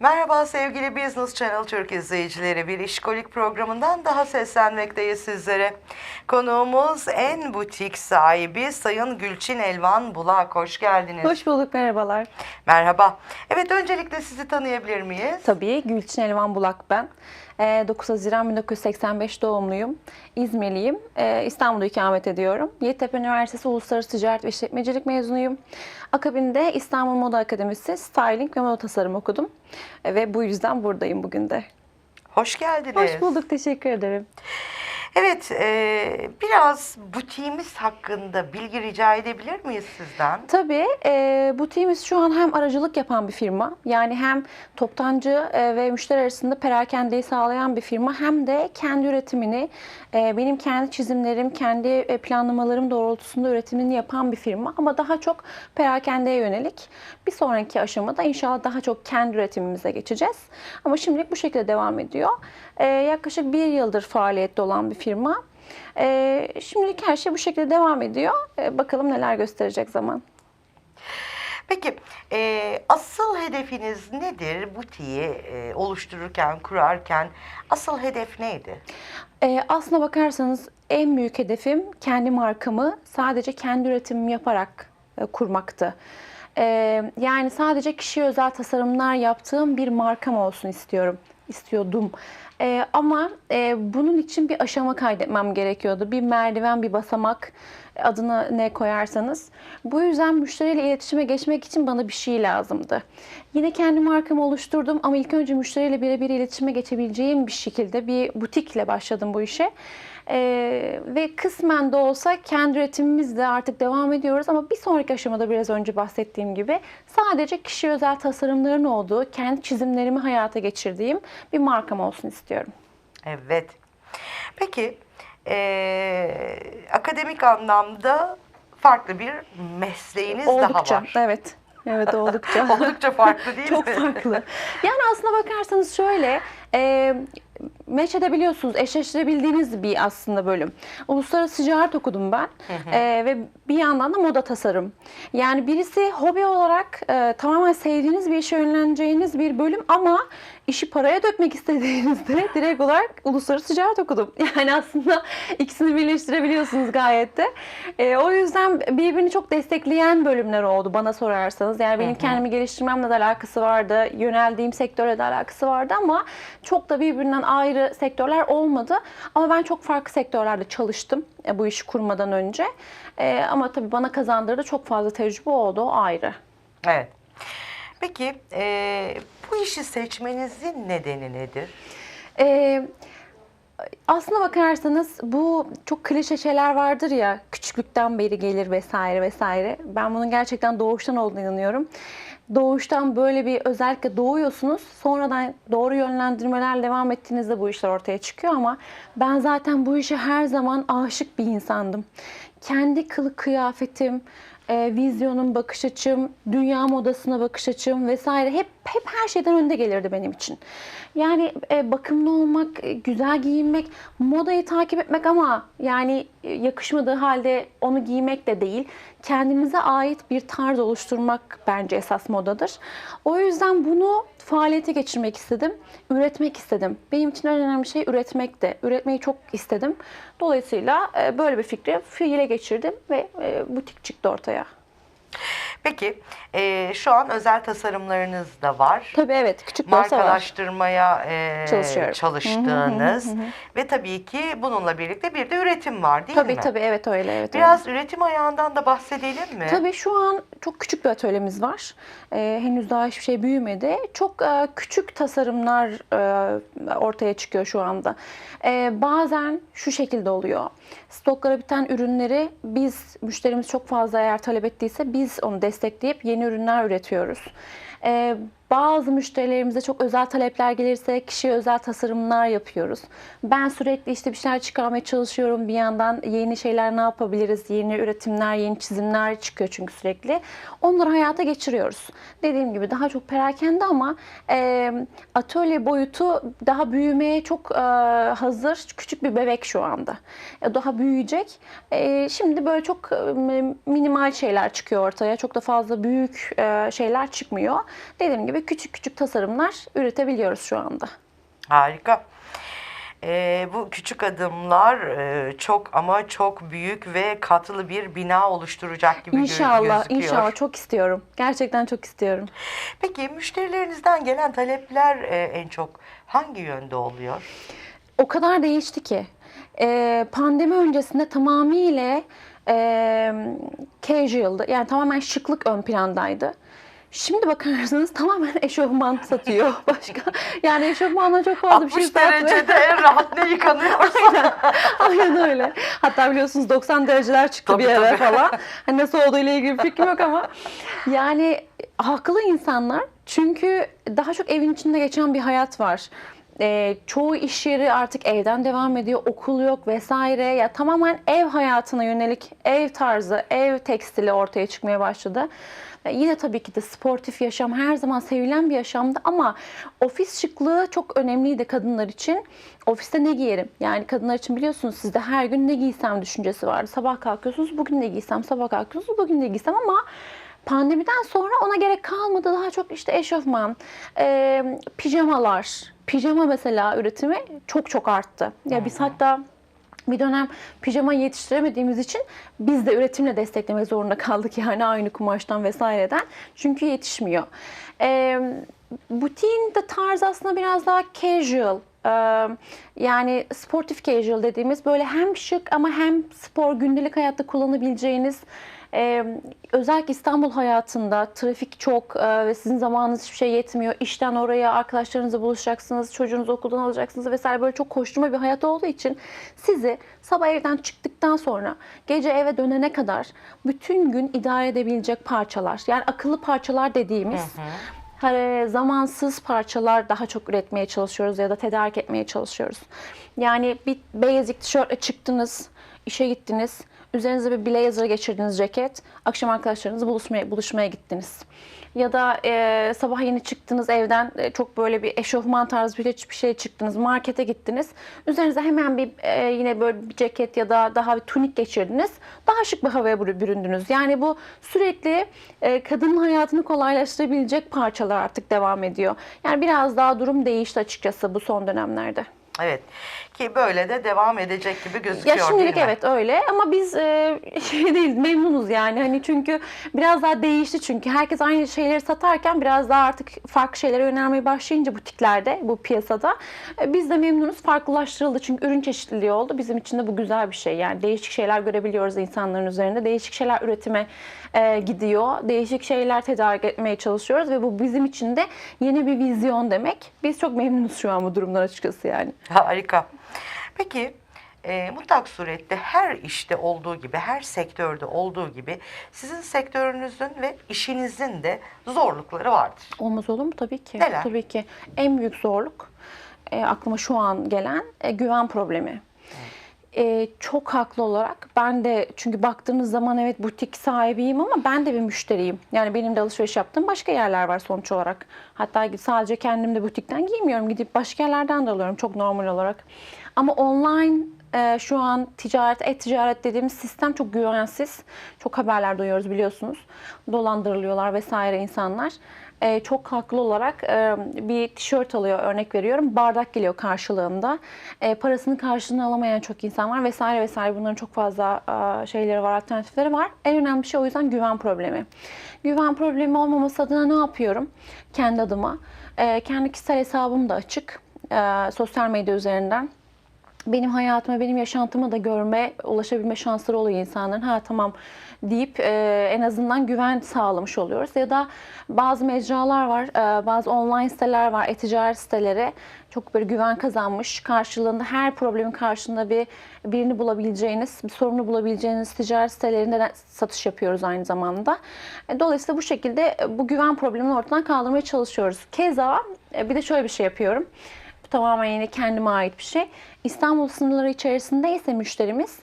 Merhaba sevgili Business Channel Türk izleyicileri. Bir işkolik programından daha seslenmekteyiz sizlere. Konuğumuz en butik sahibi Sayın Gülçin Elvan Bulak. Hoş geldiniz. Hoş bulduk, merhabalar. Merhaba. Evet öncelikle sizi tanıyabilir miyiz? Tabii Gülçin Elvan Bulak ben. Ee, 9 Haziran 1985 doğumluyum. İzmirliyim. Ee, İstanbul'da ikamet ediyorum. Yeditepe Üniversitesi Uluslararası Ticaret ve İşletmecilik mezunuyum. Akabinde İstanbul Moda Akademisi Styling ve Moda Tasarım okudum. Ve bu yüzden buradayım bugün de. Hoş geldiniz. Hoş bulduk, teşekkür ederim. Evet e, biraz butiğimiz hakkında bilgi rica edebilir miyiz sizden? Tabii e, butiğimiz şu an hem aracılık yapan bir firma yani hem toptancı e, ve müşteri arasında perakendeyi sağlayan bir firma hem de kendi üretimini e, benim kendi çizimlerim, kendi e, planlamalarım doğrultusunda üretimini yapan bir firma ama daha çok perakendeye yönelik. Bir sonraki aşamada inşallah daha çok kendi üretimimize geçeceğiz. Ama şimdilik bu şekilde devam ediyor. E, yaklaşık bir yıldır faaliyette olan bir firma. E, şimdilik her şey bu şekilde devam ediyor. E, bakalım neler gösterecek zaman. Peki e, asıl hedefiniz nedir butiği e, oluştururken, kurarken? Asıl hedef neydi? Ee, aslına bakarsanız en büyük hedefim kendi markamı sadece kendi üretimimi yaparak e, kurmaktı. Ee, yani sadece kişiye özel tasarımlar yaptığım bir markam olsun istiyorum, istiyordum. Ee, ama e, bunun için bir aşama kaydetmem gerekiyordu. Bir merdiven, bir basamak adına ne koyarsanız. Bu yüzden müşteriyle iletişime geçmek için bana bir şey lazımdı. Yine kendi markamı oluşturdum ama ilk önce müşteriyle birebir iletişime geçebileceğim bir şekilde bir butikle başladım bu işe. Ee, ve kısmen de olsa kendi üretimimizle artık devam ediyoruz ama bir sonraki aşamada biraz önce bahsettiğim gibi sadece kişi özel tasarımların olduğu, kendi çizimlerimi hayata geçirdiğim bir markam olsun istiyorum. Evet. Peki e, akademik anlamda farklı bir mesleğiniz Oldukça, daha var. evet. Evet oldukça. Oldukça farklı değil Çok mi? farklı. Yani aslına bakarsanız şöyle, e, meç edebiliyorsunuz, eşleştirebildiğiniz bir aslında bölüm. Uluslararası ticaret okudum ben E, ve bir yandan da moda tasarım. Yani birisi hobi olarak e, tamamen sevdiğiniz bir işe yönleneceğiniz bir bölüm ama işi paraya dökmek istediğinizde direkt olarak uluslararası ticaret okudum. Yani aslında ikisini birleştirebiliyorsunuz gayet de. E, o yüzden birbirini çok destekleyen bölümler oldu bana sorarsanız. Yani benim kendimi geliştirmemle de alakası vardı, yöneldiğim sektörle de alakası vardı ama çok da birbirinden ayrı sektörler olmadı. Ama ben çok farklı sektörlerde çalıştım e, bu işi kurmadan önce. E, ama tabii bana kazandırdı çok fazla tecrübe oldu, o ayrı. Evet. Peki e, bu işi seçmenizin nedeni nedir? Ee, aslına bakarsanız bu çok klişe şeyler vardır ya küçüklükten beri gelir vesaire vesaire. Ben bunun gerçekten doğuştan olduğunu inanıyorum. Doğuştan böyle bir özellikle doğuyorsunuz. Sonradan doğru yönlendirmeler devam ettiğinizde bu işler ortaya çıkıyor ama ben zaten bu işe her zaman aşık bir insandım. Kendi kılık kıyafetim, e, vizyonum, bakış açım, dünya modasına bakış açım vesaire hep hep her şeyden önde gelirdi benim için. Yani e, bakımlı olmak, e, güzel giyinmek, modayı takip etmek ama yani e, yakışmadığı halde onu giymek de değil. Kendinize ait bir tarz oluşturmak bence esas modadır. O yüzden bunu faaliyete geçirmek istedim, üretmek istedim. Benim için en önemli şey üretmekti. Üretmeyi çok istedim. Dolayısıyla e, böyle bir fikri fiile geçirdim ve e, butik çıktı ortaya. Peki e, şu an özel tasarımlarınız da var. Tabii evet küçük de olsa var. Markalaştırmaya e, Çalışıyorum. çalıştığınız ve tabii ki bununla birlikte bir de üretim var değil Tabii mi? tabii evet öyle evet. öyle. Biraz üretim ayağından da bahsedelim mi? Tabii şu an çok küçük bir atölyemiz var. Ee, henüz daha hiçbir şey büyümedi. Çok e, küçük tasarımlar e, ortaya çıkıyor şu anda. E, bazen şu şekilde oluyor. Stoklara biten ürünleri biz, müşterimiz çok fazla eğer talep ettiyse biz onu destekleyip yeni ürünler üretiyoruz. E, bazı müşterilerimize çok özel talepler gelirse kişiye özel tasarımlar yapıyoruz. Ben sürekli işte bir şeyler çıkarmaya çalışıyorum. Bir yandan yeni şeyler ne yapabiliriz? Yeni üretimler, yeni çizimler çıkıyor çünkü sürekli. Onları hayata geçiriyoruz. Dediğim gibi daha çok perakende ama e, atölye boyutu daha büyümeye çok e, hazır. Küçük bir bebek şu anda. E, daha büyüyecek. E, şimdi böyle çok e, minimal şeyler çıkıyor ortaya. Çok da fazla büyük e, şeyler çıkmıyor. Dediğim gibi küçük küçük tasarımlar üretebiliyoruz şu anda. Harika. Ee, bu küçük adımlar e, çok ama çok büyük ve katlı bir bina oluşturacak gibi İnşallah, gözüküyor. inşallah çok istiyorum. Gerçekten çok istiyorum. Peki müşterilerinizden gelen talepler e, en çok hangi yönde oluyor? o kadar değişti ki. Ee, pandemi öncesinde tamamıyla e, casual'dı. Yani tamamen şıklık ön plandaydı. Şimdi bakarsanız tamamen eşofman satıyor başka. Yani eşofmanla çok fazla bir şey 60 satmıyor. derecede en rahat ne yıkanıyorsa. Aynen öyle. Hatta biliyorsunuz 90 dereceler çıktı Tabii, bir tabii. falan. Hani nasıl olduğu ile ilgili bir fikrim yok ama yani haklı insanlar çünkü daha çok evin içinde geçen bir hayat var. Ee, çoğu iş yeri artık evden devam ediyor, okul yok vesaire. Ya tamamen ev hayatına yönelik ev tarzı, ev tekstili ortaya çıkmaya başladı. Ve yine tabii ki de sportif yaşam her zaman sevilen bir yaşamdı ama ofis şıklığı çok önemliydi kadınlar için. Ofiste ne giyerim? Yani kadınlar için biliyorsunuz sizde her gün ne giysem düşüncesi vardı. Sabah kalkıyorsunuz bugün ne giysem, sabah kalkıyorsunuz bugün ne giysem ama pandemiden sonra ona gerek kalmadı. Daha çok işte eşofman, e, pijamalar, pijama mesela üretimi çok çok arttı. Ya biz hatta bir dönem pijama yetiştiremediğimiz için biz de üretimle desteklemek zorunda kaldık yani aynı kumaştan vesaireden. Çünkü yetişmiyor. Ee, butiğin de tarzı aslında biraz daha casual. Ee, yani sportif casual dediğimiz böyle hem şık ama hem spor gündelik hayatta kullanabileceğiniz ee, özellikle İstanbul hayatında trafik çok e, ve sizin zamanınız hiçbir şey yetmiyor. İşten oraya arkadaşlarınızla buluşacaksınız, çocuğunuzu okuldan alacaksınız vesaire böyle çok koşturma bir hayat olduğu için sizi sabah evden çıktıktan sonra gece eve dönene kadar bütün gün idare edebilecek parçalar. Yani akıllı parçalar dediğimiz hani zamansız parçalar daha çok üretmeye çalışıyoruz ya da tedarik etmeye çalışıyoruz. Yani bir basic tişörtle çıktınız, işe gittiniz. Üzerinize bir blazer geçirdiniz ceket. Akşam arkadaşlarınızla buluşmaya, buluşmaya gittiniz. Ya da e, sabah yeni çıktınız evden e, çok böyle bir eşofman tarzı bir, bir şey çıktınız. Markete gittiniz. Üzerinize hemen bir e, yine böyle bir ceket ya da daha bir tunik geçirdiniz. Daha şık bir havaya bürü- büründünüz. Yani bu sürekli e, kadının hayatını kolaylaştırabilecek parçalar artık devam ediyor. Yani biraz daha durum değişti açıkçası bu son dönemlerde. Evet ki böyle de devam edecek gibi gözüküyor Ya şimdilik değil mi? evet öyle ama biz e, şey değil memnunuz yani. Hani çünkü biraz daha değişti çünkü. Herkes aynı şeyleri satarken biraz daha artık farklı şeylere yönelmeye başlayınca butiklerde bu piyasada e, biz de memnunuz. Farklılaştırıldı çünkü ürün çeşitliliği oldu. Bizim için de bu güzel bir şey. Yani değişik şeyler görebiliyoruz insanların üzerinde. Değişik şeyler üretime e, gidiyor. Değişik şeyler tedarik etmeye çalışıyoruz ve bu bizim için de yeni bir vizyon demek. Biz çok memnunuz şu an bu durumdan açıkçası yani. Harika. Peki e, mutlak surette her işte olduğu gibi, her sektörde olduğu gibi sizin sektörünüzün ve işinizin de zorlukları vardır. Olmaz olur mu? Tabii ki. Neler? Tabii ki. En büyük zorluk e, aklıma şu an gelen e, güven problemi. E, çok haklı olarak ben de çünkü baktığınız zaman evet butik sahibiyim ama ben de bir müşteriyim. Yani benim de alışveriş yaptığım başka yerler var sonuç olarak. Hatta sadece kendim de butikten giymiyorum. Gidip başka yerlerden de alıyorum çok normal olarak. Ama online e, şu an ticaret, e-ticaret dediğimiz sistem çok güvensiz. Çok haberler duyuyoruz biliyorsunuz. Dolandırılıyorlar vesaire insanlar. E, çok haklı olarak e, bir tişört alıyor örnek veriyorum. Bardak geliyor karşılığında. E, parasını karşılığını alamayan çok insan var vesaire vesaire. Bunların çok fazla e, şeyleri var, alternatifleri var. En önemli şey o yüzden güven problemi. Güven problemi olmaması adına ne yapıyorum? Kendi adıma. E, kendi kişisel hesabım da açık. E, sosyal medya üzerinden benim hayatıma, benim yaşantımı da görme, ulaşabilme şansları oluyor insanların. Ha tamam deyip e, en azından güven sağlamış oluyoruz. Ya da bazı mecralar var, e, bazı online siteler var, e-ticaret siteleri. Çok böyle güven kazanmış. Karşılığında her problemin karşılığında bir birini bulabileceğiniz, bir sorunu bulabileceğiniz ticaret sitelerinde de satış yapıyoruz aynı zamanda. E, Dolayısıyla bu şekilde bu güven problemini ortadan kaldırmaya çalışıyoruz. Keza e, bir de şöyle bir şey yapıyorum. Tamamen yine kendime ait bir şey. İstanbul sınırları içerisinde ise müşterimiz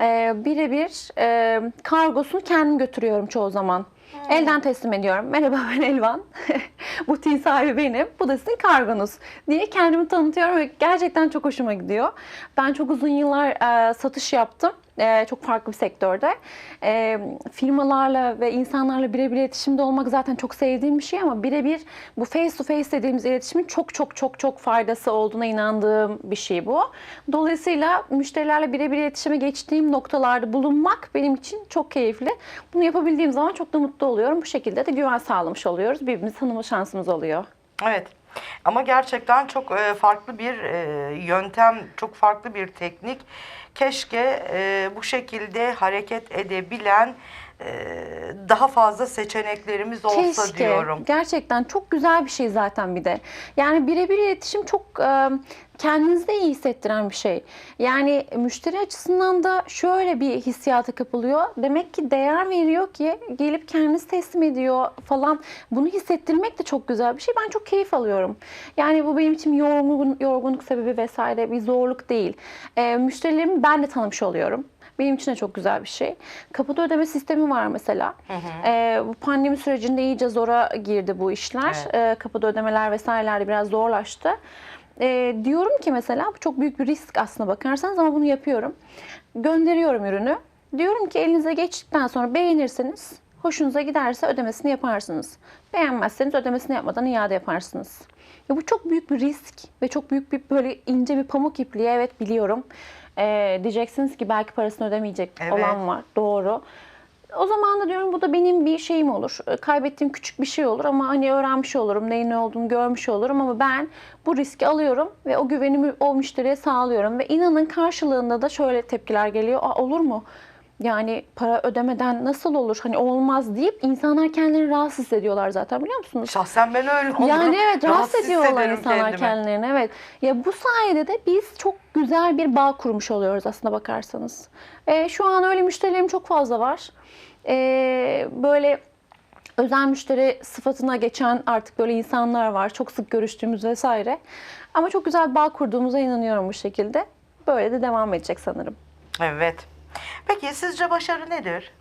e, birebir e, kargosunu kendim götürüyorum çoğu zaman. Elden teslim ediyorum. Merhaba ben Elvan. Butiğin sahibi benim. Bu da sizin kargonuz diye kendimi tanıtıyorum ve gerçekten çok hoşuma gidiyor. Ben çok uzun yıllar e, satış yaptım. Ee, çok farklı bir sektörde. Ee, firmalarla ve insanlarla birebir iletişimde olmak zaten çok sevdiğim bir şey ama birebir bu face to face dediğimiz iletişimin çok çok çok çok faydası olduğuna inandığım bir şey bu. Dolayısıyla müşterilerle birebir iletişime geçtiğim noktalarda bulunmak benim için çok keyifli. Bunu yapabildiğim zaman çok da mutlu oluyorum. Bu şekilde de güven sağlamış oluyoruz. Birbirimizi tanıma şansımız oluyor. Evet. Ama gerçekten çok e, farklı bir e, yöntem, çok farklı bir teknik. Keşke e, bu şekilde hareket edebilen daha fazla seçeneklerimiz olsa Keşke. diyorum. Gerçekten çok güzel bir şey zaten bir de. Yani birebir iletişim çok e, kendinizde iyi hissettiren bir şey. Yani müşteri açısından da şöyle bir hissiyata kapılıyor. Demek ki değer veriyor ki gelip kendisi teslim ediyor falan. Bunu hissettirmek de çok güzel bir şey. Ben çok keyif alıyorum. Yani bu benim için yorgun, yorgunluk sebebi vesaire bir zorluk değil. E, müşterilerimi ben de tanımış oluyorum. Benim için de çok güzel bir şey. Kapıda ödeme sistemi var mesela. Ee, bu pandemi sürecinde iyice zora girdi bu işler. Evet. Ee, kapıda ödemeler vesaireler de biraz zorlaştı. Ee, diyorum ki mesela bu çok büyük bir risk aslına bakarsanız ama bunu yapıyorum. Gönderiyorum ürünü. Diyorum ki elinize geçtikten sonra beğenirseniz hoşunuza giderse ödemesini yaparsınız. Beğenmezseniz ödemesini yapmadan iade yaparsınız. Ya bu çok büyük bir risk ve çok büyük bir böyle ince bir pamuk ipliği evet biliyorum. Ee, diyeceksiniz ki belki parasını ödemeyecek Evet. olan var. Doğru. O zaman da diyorum bu da benim bir şeyim olur. Ee, Kaybettiğim küçük bir şey olur ama hani öğrenmiş olurum. Neyin ne olduğunu görmüş olurum ama ben bu riski alıyorum ve o güvenimi o müşteriye sağlıyorum. Ve inanın karşılığında da şöyle tepkiler geliyor. Aa, olur mu? Yani para ödemeden nasıl olur? Hani olmaz deyip insanlar kendilerini rahatsız hissediyorlar zaten biliyor musunuz? Şahsen ben öyle olurum. Yani evet rahatsız ediyorlar hissederim insanlar kendilerini. Evet. Ya bu sayede de biz çok güzel bir bağ kurmuş oluyoruz aslında bakarsanız. Ee, şu an öyle müşterilerim çok fazla var. Ee, böyle özel müşteri sıfatına geçen artık böyle insanlar var. Çok sık görüştüğümüz vesaire. Ama çok güzel bağ kurduğumuza inanıyorum bu şekilde. Böyle de devam edecek sanırım. Evet. Peki sizce başarı nedir?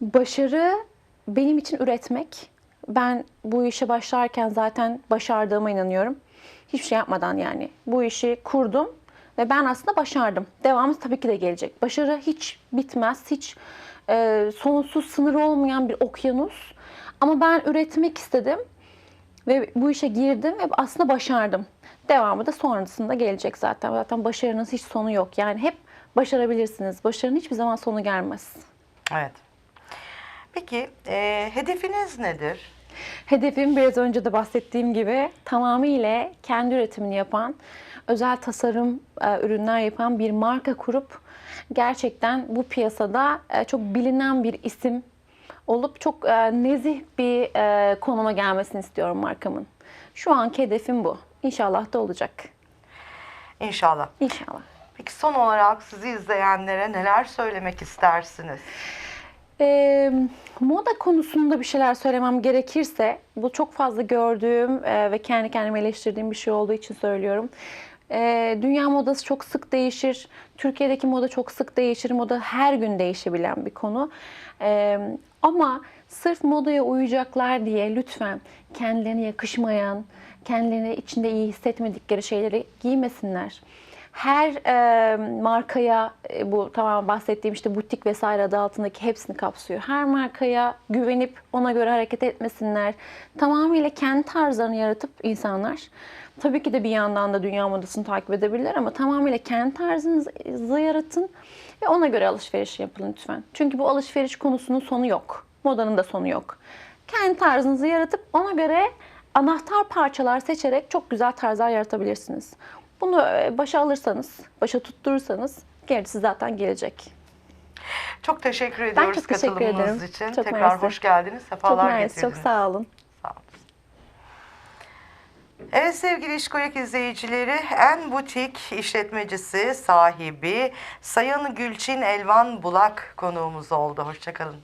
Başarı benim için üretmek. Ben bu işe başlarken zaten başardığıma inanıyorum. Hiçbir şey yapmadan yani. Bu işi kurdum ve ben aslında başardım. Devamı tabii ki de gelecek. Başarı hiç bitmez, hiç e, sonsuz sınırı olmayan bir okyanus. Ama ben üretmek istedim ve bu işe girdim ve aslında başardım. Devamı da sonrasında gelecek zaten. Zaten başarının hiç sonu yok. Yani hep başarabilirsiniz. Başarının hiçbir zaman sonu gelmez. Evet. Peki e, hedefiniz nedir? Hedefim biraz önce de bahsettiğim gibi tamamıyla kendi üretimini yapan, özel tasarım e, ürünler yapan bir marka kurup gerçekten bu piyasada e, çok bilinen bir isim olup çok e, nezih bir e, konuma gelmesini istiyorum markamın. Şu anki hedefim bu. İnşallah da olacak. İnşallah. İnşallah. Peki son olarak sizi izleyenlere neler söylemek istersiniz? E, moda konusunda bir şeyler söylemem gerekirse, bu çok fazla gördüğüm e, ve kendi kendime eleştirdiğim bir şey olduğu için söylüyorum. E, dünya modası çok sık değişir. Türkiye'deki moda çok sık değişir. Moda her gün değişebilen bir konu. E, ama sırf modaya uyacaklar diye lütfen kendilerine yakışmayan, kendilerini içinde iyi hissetmedikleri şeyleri giymesinler her e, markaya e, bu tamamen bahsettiğim işte butik vesaire adı altındaki hepsini kapsıyor. Her markaya güvenip ona göre hareket etmesinler. Tamamıyla kendi tarzlarını yaratıp insanlar tabii ki de bir yandan da dünya modasını takip edebilirler ama tamamıyla kendi tarzınızı yaratın ve ona göre alışveriş yapın lütfen. Çünkü bu alışveriş konusunun sonu yok. Modanın da sonu yok. Kendi tarzınızı yaratıp ona göre anahtar parçalar seçerek çok güzel tarzlar yaratabilirsiniz. Bunu e, başa alırsanız, başa tutturursanız gerisi zaten gelecek. Çok teşekkür ediyoruz çok teşekkür katılımınız ederim. için. Çok Tekrar mersi. hoş geldiniz. Çok Sefalar mersi, getirdiniz. çok sağ olun. Sağ olun. Evet sevgili İşkolik izleyicileri, En Butik işletmecisi, sahibi Sayın Gülçin Elvan Bulak konuğumuz oldu. Hoşçakalın.